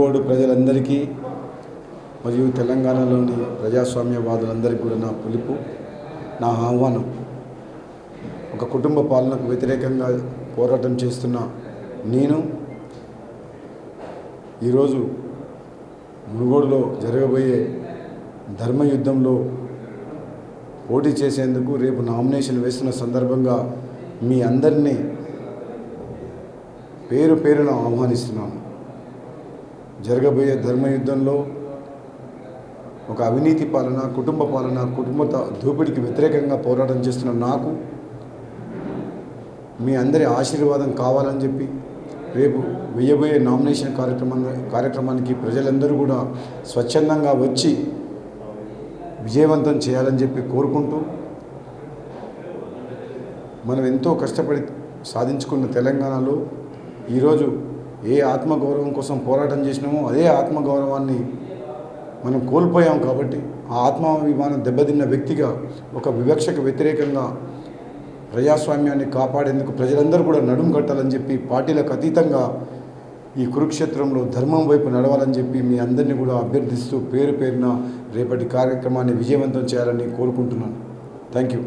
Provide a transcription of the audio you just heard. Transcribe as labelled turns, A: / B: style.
A: మునుగోడు ప్రజలందరికీ మరియు తెలంగాణలోని ప్రజాస్వామ్యవాదులందరికీ కూడా నా పిలుపు నా ఆహ్వానం. ఒక కుటుంబ పాలనకు వ్యతిరేకంగా పోరాటం చేస్తున్న నేను ఈరోజు మునుగోడులో జరగబోయే ధర్మయుద్ధంలో పోటీ చేసేందుకు రేపు నామినేషన్ వేస్తున్న సందర్భంగా మీ అందరినీ పేరు పేరున ఆహ్వానిస్తున్నాను. జరగబోయే ధర్మయుద్ధంలో ఒక అవినీతి పాలన కుటుంబ పాలన కుటుంబ దోపిడికి వ్యతిరేకంగా పోరాటం చేస్తున్న నాకు మీ అందరి ఆశీర్వాదం కావాలని చెప్పి రేపు వెయ్యబోయే నామినేషన్ కార్యక్రమం కార్యక్రమానికి ప్రజలందరూ కూడా స్వచ్ఛందంగా వచ్చి విజయవంతం చేయాలని చెప్పి కోరుకుంటూ మనం ఎంతో కష్టపడి సాధించుకున్న తెలంగాణలో ఈరోజు ఏ ఆత్మగౌరవం కోసం పోరాటం చేసినామో అదే ఆత్మగౌరవాన్ని మనం కోల్పోయాం కాబట్టి ఆ ఆత్మాభిమానం దెబ్బతిన్న వ్యక్తిగా ఒక వివక్షకు వ్యతిరేకంగా ప్రజాస్వామ్యాన్ని కాపాడేందుకు ప్రజలందరూ కూడా నడుం కట్టాలని చెప్పి పార్టీలకు అతీతంగా ఈ కురుక్షేత్రంలో ధర్మం వైపు నడవాలని చెప్పి మీ అందరినీ కూడా అభ్యర్థిస్తూ పేరు పేరున రేపటి కార్యక్రమాన్ని విజయవంతం చేయాలని కోరుకుంటున్నాను. Thank you